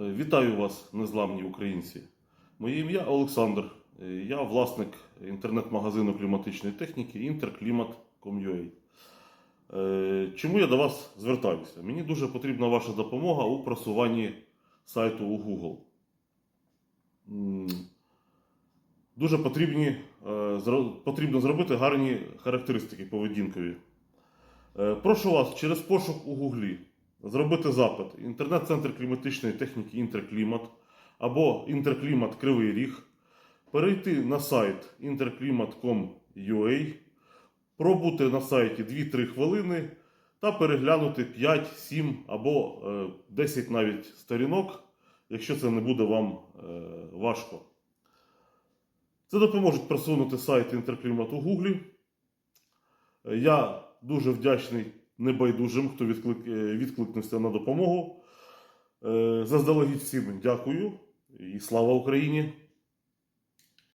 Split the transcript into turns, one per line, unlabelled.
Е, Вітаю вас, незламні українці. Моє ім'я Олександр. Е, Я власник інтернет-магазину кліматичної техніки interclimat.com.ua. Е, Чому я до вас звертаюся? Мені дуже потрібна ваша допомога у просуванні сайту у Google. Дуже потрібні, потрібно зробити гарні характеристики поведінкові. Прошу вас через пошук у Гуглі зробити запит інтернет-центр кліматичної техніки Інтерклімат або Інтерклімат Кривий Ріг, перейти на сайт interclimat.com.ua, пробути на сайті 2-3 хвилини та переглянути 5, 7 або е, 10 навіть сторінок, якщо це не буде вам е, важко. Це допоможе просунути сайт Інтерклімат у Гуглі. Е, Я дуже вдячний небайдужим, хто відклик, е, відкликнувся на допомогу. Е, Заздалегідь всім дякую і слава Україні!